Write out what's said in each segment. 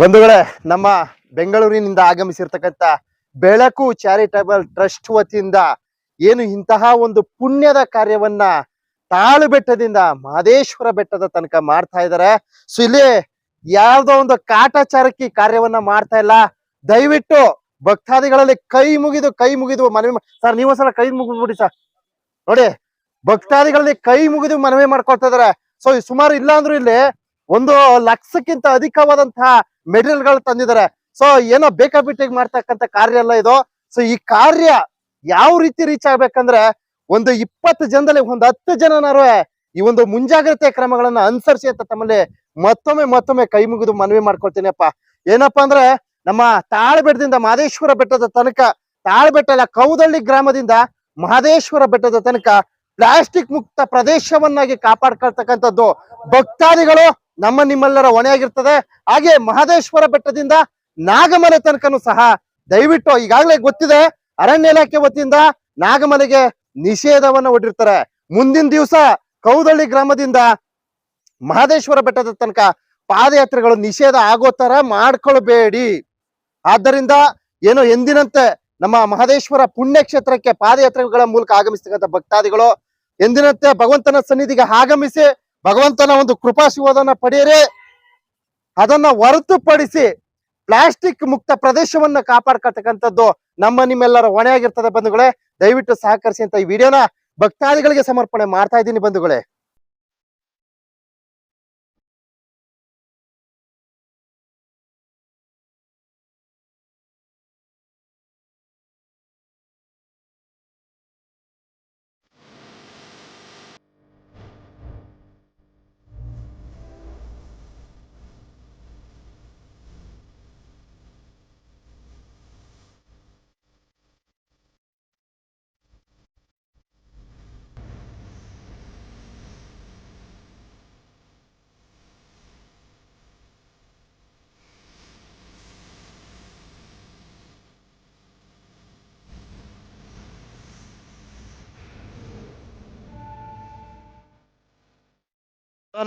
ಬಂಧುಗಳೇ, ನಮ್ಮ ಬೆಂಗಳೂರಿನಿಂದ ಆಗಮಿಸಿರ್ತಕ್ಕಂಥ ಬೆಳಕು ಚಾರಿಟಬಲ್ ಟ್ರಸ್ಟ್ ವತಿಯಿಂದ ಏನು ಇಂತಹ ಒಂದು ಪುಣ್ಯದ ಕಾರ್ಯವನ್ನ ತಾಳು ಬೆಟ್ಟದಿಂದ ಮಹದೇಶ್ವರ ಬೆಟ್ಟದ ತನಕ ಮಾಡ್ತಾ ಇದ್ದಾರೆ. ಸೊ ಇಲ್ಲಿ ಯಾವ್ದೋ ಒಂದು ಕಾಟಾಚಾರಕ್ಕೆ ಕಾರ್ಯವನ್ನ ಮಾಡ್ತಾ ಇಲ್ಲ. ದಯವಿಟ್ಟು ಭಕ್ತಾದಿಗಳಲ್ಲಿ ಕೈ ಮುಗಿದು ಕೈ ಮುಗಿದು ಮನವಿ ಸರ್ ನೀವು ಸಲ ಕೈ ಮುಗಿದ್ಬಿಡಿ ಸರ್ ನೋಡಿ, ಭಕ್ತಾದಿಗಳಲ್ಲಿ ಕೈ ಮುಗಿದು ಮನವಿ ಮಾಡ್ಕೊಳ್ತಾ ಇದಾರೆ ಸೊ ಸುಮಾರು ಇಲ್ಲ ಅಂದ್ರೂ ಇಲ್ಲಿ ಒಂದು ಲಕ್ಷಕ್ಕಿಂತ ಅಧಿಕವಾದಂತಹ ಮೆಟೀರಿಯಲ್ಗಳು ತಂದಿದ್ದಾರೆ. ಸೊ ಏನೋ ಬೇಕಾಬಿಟ್ಟಿಗೆ ಮಾಡ್ತಕ್ಕಂತ ಕಾರ್ಯ ಅಲ್ಲ ಇದು. ಸೊ ಈ ಕಾರ್ಯ ಯಾವ ರೀತಿ ರೀಚ್ ಆಗ್ಬೇಕಂದ್ರೆ ಒಂದು ಇಪ್ಪತ್ತು ಜನದಲ್ಲಿ ಒಂದು ಹತ್ತು ಜನನಾರು ಈ ಒಂದು ಮುಂಜಾಗ್ರತೆ ಕ್ರಮಗಳನ್ನ ಅನುಸರಿಸಿ ಅಂತ ತಮ್ಮಲ್ಲಿ ಮತ್ತೊಮ್ಮೆ ಮತ್ತೊಮ್ಮೆ ಕೈ ಮುಗಿದು ಮನವಿ ಮಾಡ್ಕೊಳ್ತೀನಿ ಅಪ್ಪ. ಏನಪ್ಪಾ ಅಂದ್ರೆ ನಮ್ಮ ತಾಳ್ಬೆಟ್ಟದಿಂದ ಮಹದೇಶ್ವರ ಬೆಟ್ಟದ ತನಕ, ತಾಳ್ಬೆಟ್ಟ ಅಲ್ಲ, ಕೌದಳ್ಳಿ ಗ್ರಾಮದಿಂದ ಮಹದೇಶ್ವರ ಬೆಟ್ಟದ ತನಕ ಪ್ಲಾಸ್ಟಿಕ್ ಮುಕ್ತ ಪ್ರದೇಶವನ್ನಾಗಿ ಕಾಪಾಡ್ಕೊಳ್ತಕ್ಕಂಥದ್ದು ಭಕ್ತಾದಿಗಳು. ನಮ್ಮ ನಿಮ್ಮೆಲ್ಲರ ಹೊಣೆಯಾಗಿರ್ತದೆ. ಹಾಗೆ ಮಹದೇಶ್ವರ ಬೆಟ್ಟದಿಂದ ನಾಗಮಲೆ ತನಕನೂ ಸಹ ದಯವಿಟ್ಟು ಈಗಾಗಲೇ ಗೊತ್ತಿದೆ, ಅರಣ್ಯ ಇಲಾಖೆ ವತಿಯಿಂದ ನಾಗಮಲೆಗೆ ನಿಷೇಧವನ್ನ ಒಡ್ಡಿರ್ತಾರೆ ಮುಂದಿನ ದಿವಸ ಕೌದಳ್ಳಿ ಗ್ರಾಮದಿಂದ ಮಹದೇಶ್ವರ ಬೆಟ್ಟದ ತನಕ ಪಾದಯಾತ್ರೆಗಳು ನಿಷೇಧ ಆಗೋ ತರ ಮಾಡ್ಕೊಳ್ಬೇಡಿ. ಆದ್ದರಿಂದ ಏನೋ ಎಂದಿನಂತೆ ನಮ್ಮ ಮಹದೇಶ್ವರ ಪುಣ್ಯಕ್ಷೇತ್ರಕ್ಕೆ ಪಾದಯಾತ್ರೆಗಳ ಮೂಲಕ ಆಗಮಿಸ್ತಕ್ಕಂಥ ಭಕ್ತಾದಿಗಳು, ಎಂದಿನಂತೆ ಭಗವಂತನ ಸನ್ನಿಧಿಗೆ ಆಗಮಿಸಿ ಭಗವಂತನ ಒಂದು ಕೃಪಾಶೀರ್ವಾದನ ಪಡೆಯರೆ, ಅದನ್ನ ಹೊರತುಪಡಿಸಿ ಪ್ಲಾಸ್ಟಿಕ್ ಮುಕ್ತ ಪ್ರದೇಶವನ್ನ ಕಾಪಾಡ್ಕೊಳ್ತಕ್ಕಂಥದ್ದು ನಮ್ಮ ನಿಮ್ಮೆಲ್ಲರ ಹೊಣೆಯಾಗಿರ್ತದೆ ಬಂಧುಗಳೇ. ದಯವಿಟ್ಟು ಸಹಕರಿಸಿ ಅಂತ ಈ ವಿಡಿಯೋನ ಭಕ್ತಾದಿಗಳಿಗೆ ಸಮರ್ಪಣೆ ಮಾಡ್ತಾ ಇದ್ದೀನಿ ಬಂಧುಗಳೇ.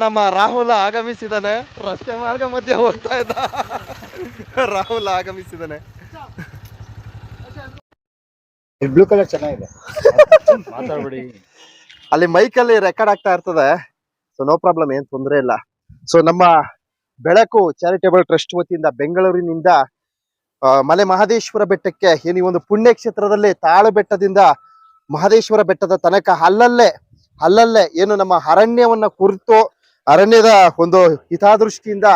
ನಮ್ಮ ರಾಹುಲ್ ಆಗಮಿಸಿದಾನೆ. ರಸ್ತೆ ಮಾರ್ಗ ಮಧ್ಯೆ ಹೋಗ್ತಾ ಇದ್ದ. ರಾಹುಲ್ ಆಗಮಿಸಿದಾನೆ. ಬ್ಲೂ ಕಲರ್ ಚೆನ್ನಾಗಿದೆ. ಮಾತಾಡ್ಬಿಡಿ. ಅಲ್ಲಿ ಮೈಕ್ ಅಲ್ಲಿ ರೆಕಾರ್ಡ್ ಆಗ್ತಾ ಇರ್ತದೆ. ಸೊ ನೋ ಪ್ರಾಬ್ಲಮ್ ಏನ್ ತೊಂದರೆ ಇಲ್ಲ. ಸೊ ನಮ್ಮ ಬೆಳಕು ಚಾರಿಟೇಬಲ್ ಟ್ರಸ್ಟ್ ವತಿಯಿಂದ ಬೆಂಗಳೂರಿನಿಂದ ಮಲೆ ಮಹದೇಶ್ವರ ಬೆಟ್ಟಕ್ಕೆ ಏನು ಈ ಒಂದು ಪುಣ್ಯಕ್ಷೇತ್ರದಲ್ಲಿ ತಾಳು ಬೆಟ್ಟದಿಂದ ಮಹದೇಶ್ವರ ಬೆಟ್ಟದ ತನಕ ಅಲ್ಲಲ್ಲೇ ಅಲ್ಲಲ್ಲೇ ಏನು ನಮ್ಮ ಅರಣ್ಯವನ್ನ ಕುರಿತು ಅರಣ್ಯದ ಒಂದು ಹಿತಾದೃಷ್ಟಿಯಿಂದ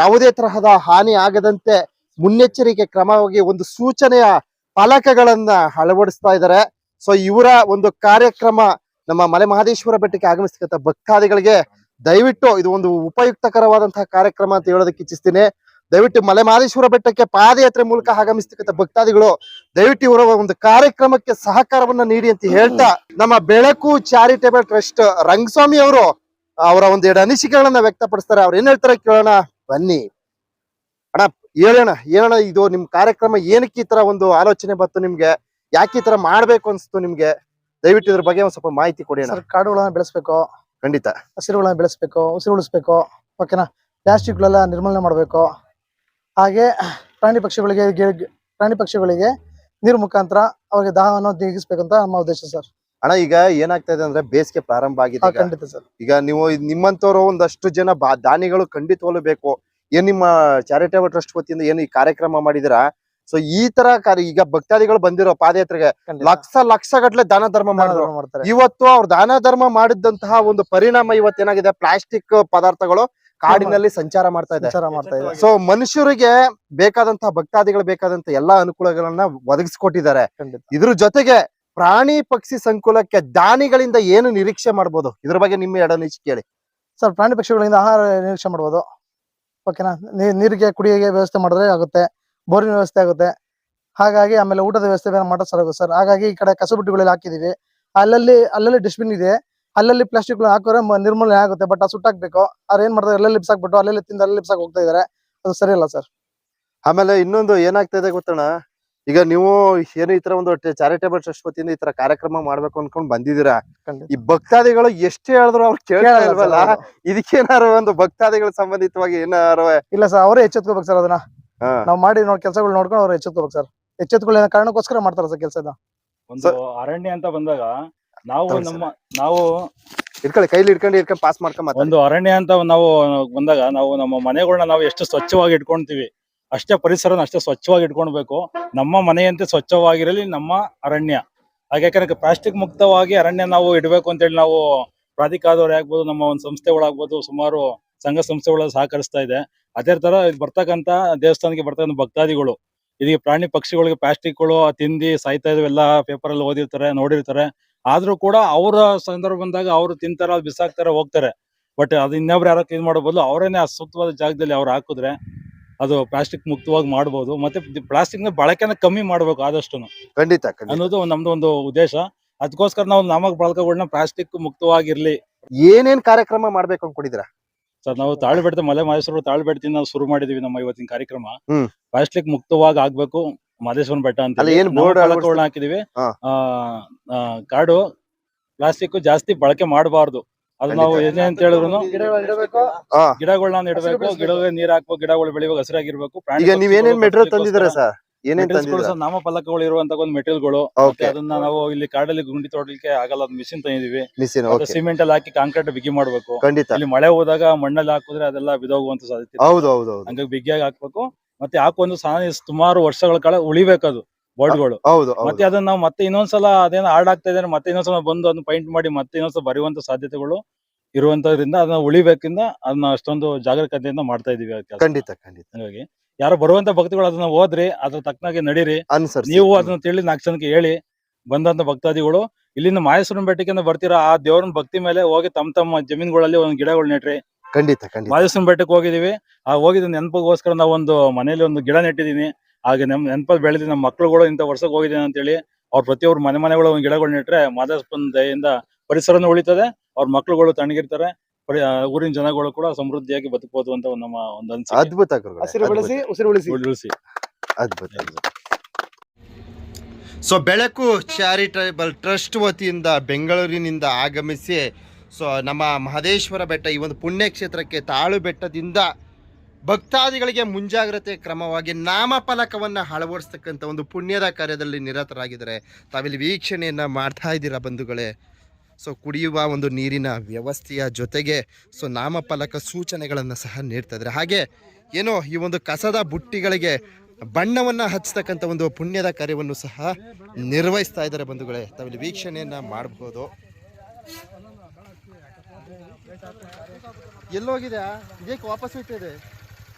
ಯಾವುದೇ ತರಹದ ಹಾನಿ ಆಗದಂತೆ ಮುನ್ನೆಚ್ಚರಿಕೆ ಕ್ರಮವಾಗಿ ಒಂದು ಸೂಚನೆಯ ಫಲಕಗಳನ್ನ ಅಳವಡಿಸ್ತಾ ಇದ್ದಾರೆ. ಸೊ ಇವರ ಒಂದು ಕಾರ್ಯಕ್ರಮ ನಮ್ಮ ಮಲೆ ಮಹದೇಶ್ವರ ಬೆಟ್ಟಕ್ಕೆ ಆಗಮಿಸ್ತಕ್ಕಂಥ ಭಕ್ತಾದಿಗಳಿಗೆ ದಯವಿಟ್ಟು ಇದು ಒಂದು ಉಪಯುಕ್ತಕರವಾದಂತಹ ಕಾರ್ಯಕ್ರಮ ಅಂತ ಹೇಳೋದಕ್ಕೆ ಇಚ್ಛಿಸ್ತೀನಿ. ದಯವಿಟ್ಟು ಮಲೆ ಮಹದೇಶ್ವರ ಬೆಟ್ಟಕ್ಕೆ ಪಾದಯಾತ್ರೆ ಮೂಲಕ ಆಗಮಿಸ್ತಕ್ಕಂಥ ಭಕ್ತಾದಿಗಳು ದಯವಿಟ್ಟು ಇವರ ಒಂದು ಕಾರ್ಯಕ್ರಮಕ್ಕೆ ಸಹಕಾರವನ್ನ ನೀಡಿ ಅಂತ ಹೇಳ್ತಾ ನಮ್ಮ ಬೆಳಕು ಚಾರಿಟೇಬಲ್ ಟ್ರಸ್ಟ್ ರಂಗಸ್ವಾಮಿ ಅವರು ಅವರ ಒಂದು ಎರಡು ಅನಿಸಿಕೆಗಳನ್ನ ವ್ಯಕ್ತಪಡಿಸ್ತಾರೆ. ಅವ್ರು ಏನ್ ಹೇಳ್ತಾರೆ ಕೇಳೋಣ ಬನ್ನಿ. ಅಣ್ಣ ಹೇಳೋಣ ಏನಣ್ಣ ಇದು ನಿಮ್ ಕಾರ್ಯಕ್ರಮ ಏನಕ್ಕೆ ಈ ತರ ಒಂದು ಆಲೋಚನೆ ಬಂತು ನಿಮ್ಗೆ? ಯಾಕೆ ಈ ತರ ಮಾಡ್ಬೇಕು ಅನ್ಸ್ತು ನಿಮ್ಗೆ? ದಯವಿಟ್ಟು ಇದ್ರ ಬಗ್ಗೆ ಒಂದ್ ಸ್ವಲ್ಪ ಮಾಹಿತಿ ಕೊಡಿ ಅಣ್ಣ. ಕಾಡುಗಳನ್ನ ಬೆಳೆಸ್ಬೇಕು. ಖಂಡಿತ. ಹಸಿರುಗಳನ್ನ ಬೆಳೆಸ್ಬೇಕು ಉಸಿರು ಉಳಿಸ್ಬೇಕು. ಓಕೆನಾ? ಪ್ಲಾಸ್ಟಿಕ್ಗಳೆಲ್ಲ ನಿರ್ಮೂಲನೆ ಮಾಡಬೇಕು. ಹಾಗೆ ಪ್ರಾಣಿ ಪಕ್ಷಿಗಳಿಗೆ ಪ್ರಾಣಿ ಪಕ್ಷಿಗಳಿಗೆ ನೀರು ಮುಖಾಂತರ ಅವಾಗ ದಾಹವನ್ನು ತೀಗಿಸ್ಬೇಕಂತ ಅಂತ ನಮ್ಮ ಉದ್ದೇಶ ಸರ್. ಅಣ್ಣ ಈಗ ಏನಾಗ್ತಾ ಇದೆ ಅಂದ್ರೆ ಬೇಸಿಗೆ ಪ್ರಾರಂಭ ಆಗಿದೆ ಈಗ. ಖಂಡಿತ ಸರ್. ಈಗ ನೀವು ನಿಮ್ಮಂತವ್ರು ಒಂದಷ್ಟು ಜನ ಬಾ- ದಾನಿಗಳು ಖಂಡಿತವಾಗ್ಲೂ ಬೇಕು ಏನ್ ನಿಮ್ಮ ಚಾರಿಟೇಬಲ್ ಟ್ರಸ್ಟ್ ವತಿಯಿಂದ ಏನು ಈ ಕಾರ್ಯಕ್ರಮ ಮಾಡಿದಿರಾ? ಸೊ ಈ ತರ ಕಾರ್ಯ ಈಗ ಭಕ್ತಾದಿಗಳು ಬಂದಿರೋ ಪಾದಯಾತ್ರೆಗೆ ಖಂಡಿತ. ಲಕ್ಷ ಲಕ್ಷ ಗಟ್ಲೆ ದಾನ ಧರ್ಮ ದಾನ ಮಾಡಿದ್ರು. ಧರ್ಮ ಮಾಡ್ತಾರೆ. ಇವತ್ತು ಅವ್ರು ದಾನ ಧರ್ಮ ಮಾಡಿದಂತಹ ಒಂದು ಪರಿಣಾಮ ಇವತ್ತೇನಾಗಿದೆ ಪ್ಲಾಸ್ಟಿಕ್ ಪದಾರ್ಥಗಳು ಕಾಡಿನಲ್ಲಿ ಸಂಚಾರ ಮಾಡ್ತಾ ಇದೆ. ವಿಚಾರ ಮಾಡ್ತಾ ಇದೆ. ಸೊ ಮನುಷ್ಯರಿಗೆ ಬೇಕಾದಂತಹ ಭಕ್ತಾದಿಗಳು ಬೇಕಾದಂತ ಎಲ್ಲಾ ಅನುಕೂಲಗಳನ್ನ ಒದಗಿಸ್ಕೊಟ್ಟಿದ್ದಾರೆ. ಖಂಡಿತ. ಇದ್ರ ಜೊತೆಗೆ ಪ್ರಾಣಿ ಪಕ್ಷಿ ಸಂಕುಲಕ್ಕೆ ದಾನಿಗಳಿಂದ ಏನು ನಿರೀಕ್ಷೆ ಮಾಡ್ಬೋದು? ಇದ್ರ ಬಗ್ಗೆ ನಿಮ್ಮ ನಿಜ ಕೇಳಿ. ಸರ್ ಪ್ರಾಣಿ ಪಕ್ಷಿಗಳಿಂದ ಆಹಾರ ನಿರೀಕ್ಷೆ ಮಾಡ್ಬೋದು. ಓಕೆನಾ? ನೀರಿಗೆ ಕುಡಿಯೋಕೆ ವ್ಯವಸ್ಥೆ ಮಾಡಿದ್ರೆ ಆಗುತ್ತೆ. ಬೋರಿನ ವ್ಯವಸ್ಥೆ ಆಗುತ್ತೆ. ಹಾಗಾಗಿ ಆಮೇಲೆ ಊಟದ ವ್ಯವಸ್ಥೆ ಬೇರೆ ಮಾಡೋ ಸರ್ ಆಗುತ್ತೆ ಸರ್. ಹಾಗಾಗಿ ಈ ಕಡೆ ಕಸಬುಟ್ಟಿಗಳಲ್ಲಿ ಹಾಕಿದೀವಿ ಅಲ್ಲಲ್ಲಿ ಅಲ್ಲಲ್ಲಿ ಡಸ್ಟ್ಬಿನ್ ಇದೆ. ಅಲ್ಲಲ್ಲಿ ಪ್ಲಾಸ್ಟಿಕ್ ಹಾಕಿದ್ರೆ ಮ- ನಿರ್ಮೂಲನೆ ಆಗುತ್ತೆ. ಬಟ್ ಅದು ಸುಟ್ಟಾಕ್ಬೇಕು ಅವ್ರು ಏನ್ ಮಾಡ್ತಾರೆ ಅಲ್ಲಲ್ಲಿ ಬಿಸಾಕ್ಬಿಟ್ಟು ಅಲ್ಲಲ್ಲಿ ತಿಂದು ಅಲ್ಲಲ್ಲಿ ಬಿಸಾಕ್ ಹೋಗ್ತಾ ಇದಾರೆ. ಅದು ಸರಿಯಲ್ಲ ಸರ್. ಆಮೇಲೆ ಇನ್ನೊಂದು ಏನಾಗ್ತಾ ಇದೆ ಗೊತ್ತಣ್ಣ? ಈಗ ನೀವು ಏನು ಈ ತರ ಒಂದು ಚಾರಿಟೇಬಲ್ ಟ್ರಸ್ಟ್ ವತಿಯಿಂದ ಈ ತರ ಕಾರ್ಯಕ್ರಮ ಮಾಡ್ಬೇಕು ಅನ್ಕೊಂಡ್ ಬಂದಿದ್ದೀರಾ? ಈ ಭಕ್ತಾದಿಗಳು ಎಷ್ಟೇ ಹೇಳಿದ್ರು ಅವ್ರು ಹೌದು. ಇದಕ್ಕೇನಾರು ಒಂದು ಭಕ್ತಾದಿಗಳ ಸಂಬಂಧಿತವಾಗಿ ಏನಾರು ಇಲ್ಲ ಸರ್ ಅವರೇ ಎಚ್ಚೆತ್ಕೋಬೇಕು ಸರ್ ಅದನ್ನ. ನಾವು ಮಾಡಿ ನೋಡಿ ಕೆಲಸಗಳು ನೋಡ್ಕೊಂಡು ಅವ್ರು ಎಚ್ಚೆತ್ಕೋಬೇಕು ಸರ್. ಎಚ್ಚೆತ್ಕೊಳ್ಳೋ ಕಾರಣಕ್ಕೋಸ್ಕರ ಮಾಡ್ತಾರ ಸರ್ ಕೆಲಸ ಒಂದು ಅರಣ್ಯ ಅಂತ ಬಂದಾಗ ನಾವು ನಮ್ಮ ನಾವು ಇಟ್ಕೊಳ್ಳಿ ಕೈಲಿ ಇಟ್ಕೊಂಡು ಇಟ್ಕೊಂಡು ಪಾಸ್ ಮಾಡ್ಕೊಂಡ್. ಒಂದು ಅರಣ್ಯ ಅಂತ ನಾವು ಬಂದಾಗ ನಾವು ನಮ್ಮ ಮನೆಗಳನ್ನ ನಾವು ಎಷ್ಟು ಸ್ವಚ್ಛವಾಗಿ ಇಟ್ಕೊಂತೀವಿ ಅಷ್ಟೇ ಪರಿಸರನ ಅಷ್ಟೇ ಸ್ವಚ್ಛವಾಗಿ ಇಟ್ಕೊಳ್ಬೇಕು. ನಮ್ಮ ಮನೆಯಂತೆ ಸ್ವಚ್ಛವಾಗಿರಲಿ ನಮ್ಮ ಅರಣ್ಯ. ಹಾಗೆ ಯಾಕಂದ್ರೆ ಪ್ಲಾಸ್ಟಿಕ್ ಮುಕ್ತವಾಗಿ ಅರಣ್ಯ ನಾವು ಇಡಬೇಕು ಅಂತೇಳಿ ನಾವು ಪ್ರಾಧಿಕಾರದವ್ರು ಆಗ್ಬೋದು, ನಮ್ಮ ಒಂದು ಸಂಸ್ಥೆಗಳಾಗ್ಬೋದು ಸುಮಾರು ಸಂಘ ಸಂಸ್ಥೆಗಳ ಸಹಕರಿಸ್ತಾ ಇದೆ. ಅದೇ ತರ ಬರ್ತಕ್ಕಂತ ದೇವಸ್ಥಾನಕ್ಕೆ ಬರ್ತಕ್ಕಂಥ ಭಕ್ತಾದಿಗಳು. ಇದೀಗ ಪ್ರಾಣಿ ಪಕ್ಷಿಗಳಿಗೆ ಪ್ಲಾಸ್ಟಿಕ್ಗಳು ತಿಂದಿ ಸಾಯ್ತಾ ಇದಾವೆಲ್ಲ ಪೇಪರ್ ಅಲ್ಲಿ ಓದಿರ್ತಾರೆ, ನೋಡಿರ್ತಾರೆ. ಆದ್ರೂ ಕೂಡ ಅವರ ಸಂದರ್ಭ ಬಂದಾಗ ಅವ್ರು ತಿಂತಾರ, ಬಿಸಾಕ್ತಾರೆ, ಹೋಗ್ತಾರೆ. ಬಟ್ ಅದು ಇನ್ನೊಬ್ರು ಯಾರೋ ಕ್ಲೀನ್ ಮಾಡೋ ಬದಲು ಅವರೇನೆ ಆ ಜಾಗದಲ್ಲಿ ಅವ್ರು ಹಾಕಿದ್ರೆ ಅದು ಪ್ಲಾಸ್ಟಿಕ್ ಮುಕ್ತವಾಗಿ ಮಾಡ್ಬೋದು. ಮತ್ತೆ ಪ್ಲಾಸ್ಟಿಕ್ನ ಬಳಕೆನ ಕಮ್ಮಿ ಮಾಡ್ಬೇಕು ಆದಷ್ಟು ಖಂಡಿತ ಅನ್ನೋದು ನಮ್ದು ಒಂದು ಉದ್ದೇಶ. ಅದಕ್ಕೋಸ್ಕರ ನಾವು ನಾಮಕ ಬಳಕೆಗಳನ್ನ ಪ್ಲಾಸ್ಟಿಕ್ ಮುಕ್ತವಾಗಿರ್ಲಿ. ಏನೇನ್ ಕಾರ್ಯಕ್ರಮ ಮಾಡ್ಬೇಕು ಅನ್ಕೊಂಡಿದ್ರ ಸರ್ ನಾವು ತಾಳು ಬೆಟ್ಟದ ಮಲೆ ಮಹೇಶ್ವರ ತಾಳು ಬೆಟ್ಟದಿಂದ ನಾವು ಶುರು ಮಾಡಿದೀವಿ ನಮ್ಮ ಇವತ್ತಿನ ಕಾರ್ಯಕ್ರಮ. ಪ್ಲಾಸ್ಟಿಕ್ ಮುಕ್ತವಾಗಿ ಆಗ್ಬೇಕು. ಮಹದೇಶ್ವರ ಬೆಟ್ಟ ಅಂತ ಏನ್ ನಾವು ಹಾಕಿದೀವಿ. ಆ, ಕಾಡು ಪ್ಲಾಸ್ಟಿಕ್ ಜಾಸ್ತಿ ಬಳಕೆ ಮಾಡಬಾರ್ದು. ಅದು ನಾವು. ಏನೇ ಅಂತ ಹೇಳಿದ್ರು ಹಾ ಗಿಡಗಳನ್ನ ನೆಡಬೇಕು. ಗಿಡಗಳಿಗೆ ನೀರ್ ಹಾಕ್ಬೇಕು ಗಿಡಗಳು ಬೆಳಿಬೇಕು ಹಸಿರಾಗಿರ್ಬೇಕು ಪ್ರಾಣಿ ಈಗ ನೀವೇನೇನ್ ಮೆಟೀರಿಯಲ್ ಬದುಕಲಿಕ್ಕೋಸ್ಕರ ತಂದಿದ್ದೀರಾ ಸರ್? ಏನೇನ್ materials ಗಳು ತಂದಿದ್ದೀರಾ? ಸಹ ನಾಮಫಲಕಗಳು ಇರುವಂತ ಒಂದು ಮೆಟೀರಿಯಲ್ಗಳು. ಮತ್ತೆ ಅದನ್ನ ನಾವು ಇಲ್ಲಿ ಕಾಡಲ್ಲಿ ಗುಂಡಿ ತೋಡ್ಲಿಕ್ಕೆ ಆಗಲ್ಲ ಅದು ಮಿಷಿನ್ ತಂದಿದೀವಿ. ಮಿಷಿನ್ ಮತ್ತೆ ಸಿಮೆಂಟ್ ಅಲ್ಲಿ ಹಾಕಿ ಕಾಂಕ್ರೀಟ್ ಬಿಗಿ ಮಾಡ್ಬೇಕು. ಖಂಡಿತ. ಇಲ್ಲಿ ಮಳೆ ಹೋದಾಗ ಮಣ್ಣಲ್ಲಿ ಹಾಕಿದ್ರೆ ಅದೆಲ್ಲ ಬಿದೋಗುವಂತ ಸಾಧ್ಯತೆ. ಹೌದು ಹೌದು ಹೌದು. ಹಂಗಾಗಿ ಬಿಗಿಯಾಗಿ ಹಾಕ್ಬೇಕು. ಮತ್ತೆ ಹಾಕೊಂದು ಸಾಧನ ಸುಮಾರು ವರ್ಷಗಳ ಕಾಲ ಉಳಿಬೇಕದು. ಬೋರ್ಡ್ಗಳು ಹೌದು ಹೌದು. ಮತ್ತೆ ಅದನ್ನ ನಾವು ಮತ್ತೆ ಇನ್ನೊಂದ್ಸಲ ಅದೇನೋ ಹಾರ್ಡ್ ಆಗ್ತಾ ಇದೆ ಅಂದ್ರೆ ಮತ್ತೆ ಇನ್ನೊಂದ್ಸಲ ಬಂದು ಅದನ್ನ ಪೈಂಟ್ ಮಾಡಿ ಮತ್ತೆ ಇನ್ನೊಂದ್ಸಲ ಬರೆಯುವಂತ ಸಾಧ್ಯತೆಗಳು ಇರುವಂತದ್ರಿಂದ ಅದನ್ನ ಉಳಿಬೇಕಿಂದ ಅದನ್ನ ಅಷ್ಟೊಂದು ಜಾಗರೂಕತೆಯಿಂದ ಮಾಡ್ತಾ ಇದೀವಿ ಆ. ಖಂಡಿತ ಖಂಡಿತ. ಹಂಗಾಗಿ ಯಾರು ಬರುವಂತ ಭಕ್ತಿಗಳು ಅದನ್ನ ಓದ್ರಿ ಅದ್ರ ತಕ್ಕನಾಗೆ ನಡೀರಿ. ಅನ್ಸರ್ ನೀವು ಅದನ್ನ ತಿಳಿ ನಾಲ್ಕು ಜನಕ್ಕೆ ಹೇಳಿ ಬಂದಂತ ಭಕ್ತಾದಿಗಳು ಇಲ್ಲಿಂದ ಮಾಹೇಶ್ವರನ ಬೆಟ್ಟಕ್ಕೆ ಬರ್ತೀರಾ? ಆ ದೇವ್ರನ್ ಭಕ್ತಿ ಮೇಲೆ ಹೋಗಿ ತಮ್ಮ ತಮ್ಮ ಜಮೀನುಗಳಲ್ಲಿ ಒಂದ್ ಗಿಡಗಳು ನೆಟ್ರಿ. ಖಂಡಿತ ಖಂಡಿತ. ಮಾದೇಶ್ವರನ ಬೆಟ್ಟಕ್ಕೆ ಹೋಗಿದೀವಿ ಆ ಹೋಗಿದ ನೆನಪಿಗೋಸ್ಕರ ನಾವು ಒಂದು ಮನೇಲಿ ಒಂದು ಗಿಡ ನೆಟ್ಟಿದೀನಿ ಹಾಗೆ ನಮ್ ನೆನಪಲ್ಲಿ ಬೆಳೆದಿ ನಮ್ಮ ಮಕ್ಳುಗಳು ಇಂಥ ವರ್ಷಕ್ಕೆ ಅಂತ ಅಂತೇಳಿ ಅವ್ರ ಪ್ರತಿಯೊಬ್ಬರು ಮನೆ ಮನೆಗಳು ಒಂದು ಗಿಡಗಳು ನೆಟ್ರೆ ಮಾದೇಶ್ವರನ ದಯೆಯಿಂದ ಪರಿಸರನೂ ಉಳಿತದೆ ಅವ್ರ ಮಕ್ಳುಗಳು ತಣ್ಣಗಿರ್ತಾರೆ ಊರಿನ ಜನಗಳು ಕೂಡ ಸಮೃದ್ಧಿಯಾಗಿ ಬದುಕಬಹುದು ಅಂತ ಒಂದು ನಮ್ಮ ಒಂದು ಅನಿಸಿಕೆ. ಅದ್ಭುತ ಗುರುಗಳೇ, ಹಸಿರು ಬೆಳೆಸಿ ಅದ್ಭುತ, ಉಸಿರು ಉಳಿಸಿ ಉಳಿಸಿ. ಅದ್ಭುತ ಸೊ ಬೆಳಕು ಚಾರಿಟೇಬಲ್ ಟ್ರಸ್ಟ್ ವತಿಯಿಂದ ಬೆಂಗಳೂರಿನಿಂದ ಆಗಮಿಸಿ ಸೊ ನಮ್ಮ ಮಹದೇಶ್ವರ ಬೆಟ್ಟ ಈ ಒಂದು ಪುಣ್ಯಕ್ಷೇತ್ರಕ್ಕೆ ತಾಳು ಬೆಟ್ಟದಿಂದ ಭಕ್ತಾದಿಗಳಿಗೆ ಮುಂಜಾಗ್ರತೆ ಕ್ರಮವಾಗಿ ನಾಮಫಲಕವನ್ನು ಅಳವಡಿಸ್ತಕ್ಕಂಥ ಒಂದು ಪುಣ್ಯದ ಕಾರ್ಯದಲ್ಲಿ ನಿರತರಾಗಿದ್ದಾರೆ ತಾವಿಲ್ಲಿ ವೀಕ್ಷಣೆಯನ್ನು ಮಾಡ್ತಾ ಇದ್ದೀರಾ ಬಂಧುಗಳೇ? ಸೊ ಕುಡಿಯುವ ಒಂದು ನೀರಿನ ವ್ಯವಸ್ಥೆಯ ಜೊತೆಗೆ ಸೊ ನಾಮಫಲಕ ಸೂಚನೆಗಳನ್ನು ಸಹ ನೀಡ್ತಾ ಇದ್ದಾರೆ. ಹಾಗೆ ಏನೋ ಈ ಒಂದು ಕಸದ ಬುಟ್ಟಿಗಳಿಗೆ ಬಣ್ಣವನ್ನು ಹಚ್ಚತಕ್ಕಂಥ ಒಂದು ಪುಣ್ಯದ ಕಾರ್ಯವನ್ನು ಸಹ ನಿರ್ವಹಿಸ್ತಾ ಇದ್ದಾರೆ ಬಂಧುಗಳೇ. ತಾವಿಲ್ಲಿ ವೀಕ್ಷಣೆಯನ್ನು ಮಾಡಬಹುದು ಎಲ್ಲೋಗಿದೆ ಇದಕ್ಕೆ ವಾಪಸ್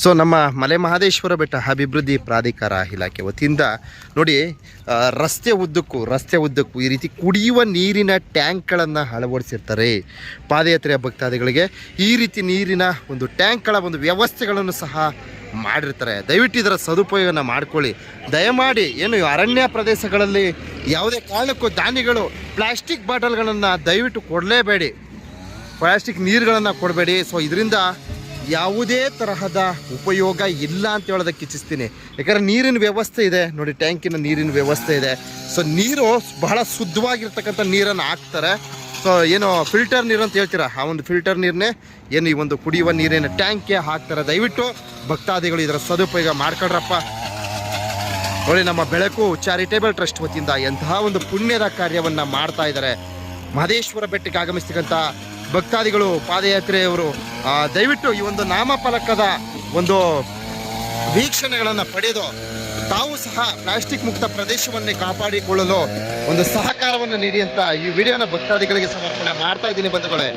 ಸೊ ನಮ್ಮ ಮಲೆ ಮಹದೇಶ್ವರ ಬೆಟ್ಟ ಅಭಿವೃದ್ಧಿ ಪ್ರಾಧಿಕಾರ ಇಲಾಖೆ ವತಿಯಿಂದ ನೋಡಿ ರಸ್ತೆ ಉದ್ದಕ್ಕೂ ರಸ್ತೆ ಉದ್ದಕ್ಕೂ ಈ ರೀತಿ ಕುಡಿಯುವ ನೀರಿನ ಟ್ಯಾಂಕ್ಗಳನ್ನು ಅಳವಡಿಸಿರ್ತಾರೆ ಪಾದಯಾತ್ರೆಯ ಭಕ್ತಾದಿಗಳಿಗೆ. ಈ ರೀತಿ ನೀರಿನ ಒಂದು ಟ್ಯಾಂಕ್ಗಳ ಒಂದು ವ್ಯವಸ್ಥೆಗಳನ್ನು ಸಹ ಮಾಡಿರ್ತಾರೆ. ದಯವಿಟ್ಟು ಇದರ ಸದುಪಯೋಗನ ಮಾಡ್ಕೊಳ್ಳಿ. ದಯಮಾಡಿ ಏನು ಅರಣ್ಯ ಪ್ರದೇಶಗಳಲ್ಲಿ ಯಾವುದೇ ಕಾರಣಕ್ಕೂ ದಾನಿಗಳು ಪ್ಲಾಸ್ಟಿಕ್ ಬಾಟಲ್ಗಳನ್ನು ದಯವಿಟ್ಟು ಕೊಡಲೇಬೇಡಿ. ಪ್ಲಾಸ್ಟಿಕ್ ನೀರುಗಳನ್ನು ಕೊಡಬೇಡಿ. ಸೊ ಇದರಿಂದ ಯಾವುದೇ ತರಹದ ಉಪಯೋಗ ಇಲ್ಲ ಅಂತ ಹೇಳೋದಕ್ಕೆ ಇಚ್ಛಿಸ್ತೀನಿ. ಯಾಕಂದರೆ ನೀರಿನ ವ್ಯವಸ್ಥೆ ಇದೆ. ನೋಡಿ, ಟ್ಯಾಂಕಿನ ನೀರಿನ ವ್ಯವಸ್ಥೆ ಇದೆ. ಸೊ ನೀರು ಬಹಳ ಶುದ್ಧವಾಗಿರ್ತಕ್ಕಂಥ ನೀರನ್ನು ಹಾಕ್ತಾರೆ. ಸೊ ಏನು ಫಿಲ್ಟರ್ ನೀರು ಅಂತ ಹೇಳ್ತೀರಾ? ಆ ಒಂದು ಫಿಲ್ಟರ್ ನೀರನ್ನೇ ಏನು ಈ ಒಂದು ಕುಡಿಯುವ ನೀರಿನ ಟ್ಯಾಂಕ್ಗೆ ಹಾಕ್ತಾರೆ. ದಯವಿಟ್ಟು ಭಕ್ತಾದಿಗಳು ಇದರ ಸದುಪಯೋಗ ಮಾಡ್ಕೊಳ್ರಪ್ಪ ನೋಡಿ, ನಮ್ಮ ಬೆಳಕು ಚಾರಿಟೇಬಲ್ ಟ್ರಸ್ಟ್ ವತಿಯಿಂದ ಎಂತಹ ಒಂದು ಪುಣ್ಯದ ಕಾರ್ಯವನ್ನ ಮಾಡ್ತಾ ಇದ್ದಾರೆ. ಮಹದೇಶ್ವರ ಬೆಟ್ಟಕ್ಕೆ ಆಗಮಿಸ್ತಕ್ಕಂಥ ಭಕ್ತಾದಿಗಳು ಪಾದಯಾತ್ರೆಯವರು ದಯವಿಟ್ಟು ಈ ಒಂದು ನಾಮಫಲಕದ ಒಂದು ವೀಕ್ಷಣೆಗಳನ್ನು ಪಡೆದು ತಾವು ಸಹ ಪ್ಲಾಸ್ಟಿಕ್ ಮುಕ್ತ ಪ್ರದೇಶವನ್ನೇ ಕಾಪಾಡಿಕೊಳ್ಳಲು ಒಂದು ಸಹಕಾರವನ್ನು ನೀಡಿ ಅಂತ ಈ ವಿಡಿಯೋನ ಭಕ್ತಾದಿಗಳಿಗೆ ಸಮರ್ಪಣೆ ಮಾಡ್ತಾ ಇದ್ದೀನಿ ಬಂಧುಗಳೇ.